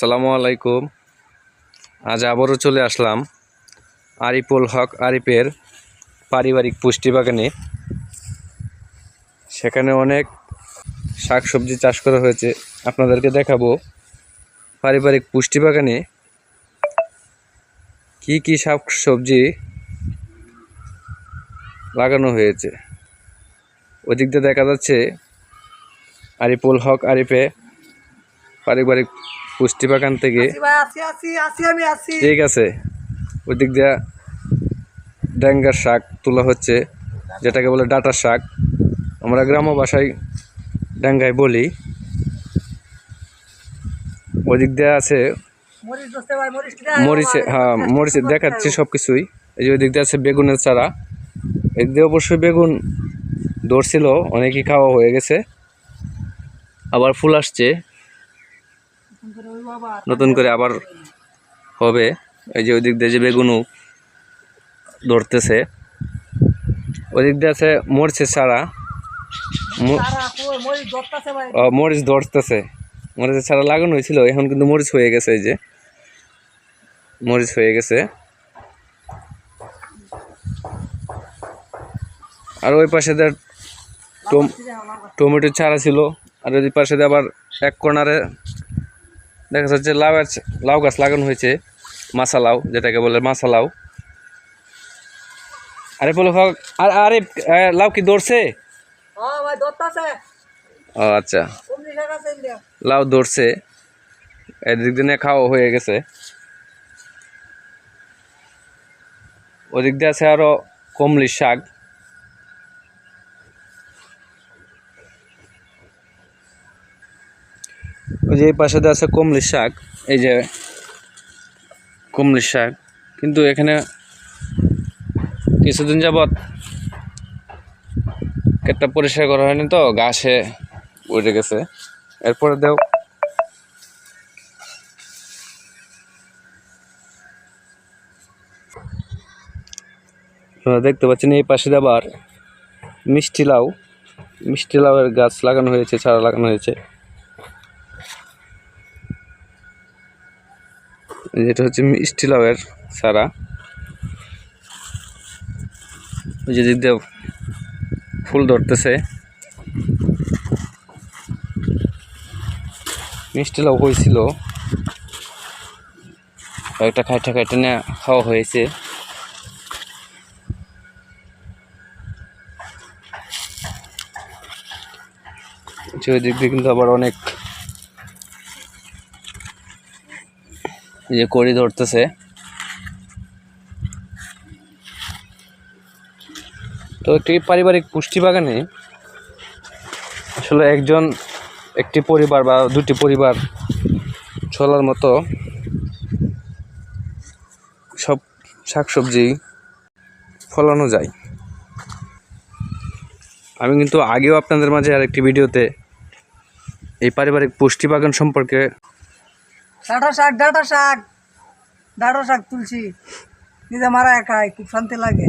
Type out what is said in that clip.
আসসালামু আলাইকুম। আজ আবারও চলে আসলাম আরিফুল হক আরিফের পারিবারিক পুষ্টি বাগানে। সেখানে অনেক শাকসবজি চাষ করা হয়েছে। আপনাদেরকে দেখাবো পারিবারিক পুষ্টি বাগানে কি কি শাক সবজি লাগানো হয়েছে। ওদিক দিয়ে দেখা যাচ্ছে আরিফুল হক আরিফে পারিবারিক পুষ্টি বাগান থেকে ঠিক আছে। ওই দিক দিয়ে ড্যাঙ্গার শাক তোলা হচ্ছে যেটাকে বলে ডাটার শাক। আমরা গ্রাম্য বাসায় ড্যাঙ্গায় বলি। ওই দিক দিয়ে আছে মরিচে হ্যাঁ মরিচে দেখাচ্ছি সব কিছুই এই যে ওই দিক দিয়ে আছে বেগুনের চারা। এদিক দিয়ে অবশ্যই বেগুন ধরছিল অনেকই খাওয়া হয়ে গেছে। আবার ফুল আসছে। নতুন করে আবার হবে। এই যে ওই দিক দিয়ে যে বেগুনও ধরতেছে। ওই দিক দিয়ে আছে মরছে ছাড়া মরিচ ধরতেছে। মরিচের ছাড়া লাগানো হয়েছিল, এখন কিন্তু মরিচ হয়ে গেছে এই যে। মরিচ হয়ে গেছে। আর ওই পাশে টমেটোর চারা ছিল, আর ওই পাশে আবার এক কর্নারে দেখা যাচ্ছে লাউ গাছ লাউ গাছ লাগানো হয়েছে মাছা লাউ যেটাকে বলে মাছা লাউ। আরে বলো হক আর আরে লাউ কি ধরছে হ্যাঁ ও আচ্ছা। লাউ দৌড়ছে। এদিক দিনে খাওয়া হয়ে গেছে। ওদিক দিয়ে আছে আরও কমলি শাক। ওই যে এই পাশে আছে কমলি শাক, এই যে কমলি শাক। কিন্তু এখানে কিছুদিন যাবৎ কেটটা পরিষ্কার করা হয়নি তো, ঘাসে উঠে গেছে। এরপরে দেও। দেখতে পাচ্ছেন এই পাশে আবার মিষ্টি লাউ, মিষ্টি লাউয়ের গাছ লাগানো হয়েছে, চারা লাগানো হয়েছে। যেটা হচ্ছে মিষ্টি লাউয়ের চারা। ওই যে দিয়ে ফুল ধরতেছে। মিষ্টি লাউ হয়েছিল। একটা খাইটা খাইটা না খাওয়া হয়েছে। ওই দিক দিয়ে কিন্তু আবার অনেক যে কড়ি ধরতেছে। তো একটি পারিবারিক পুষ্টি বাগানে আসলে একজন, একটি পরিবার বা দুটি পরিবার চলার মতো সব শাকসবজি ফলানো যায়। আমি কিন্তু আগেও আপনাদের মাঝে আরেকটি ভিডিওতে এই পারিবারিক পুষ্টি বাগান সম্পর্কে ডাটা শাক ডাটা শাক। ডাটা শাক তুলছি। নিজে মারা খাই খুব শান্তি লাগে।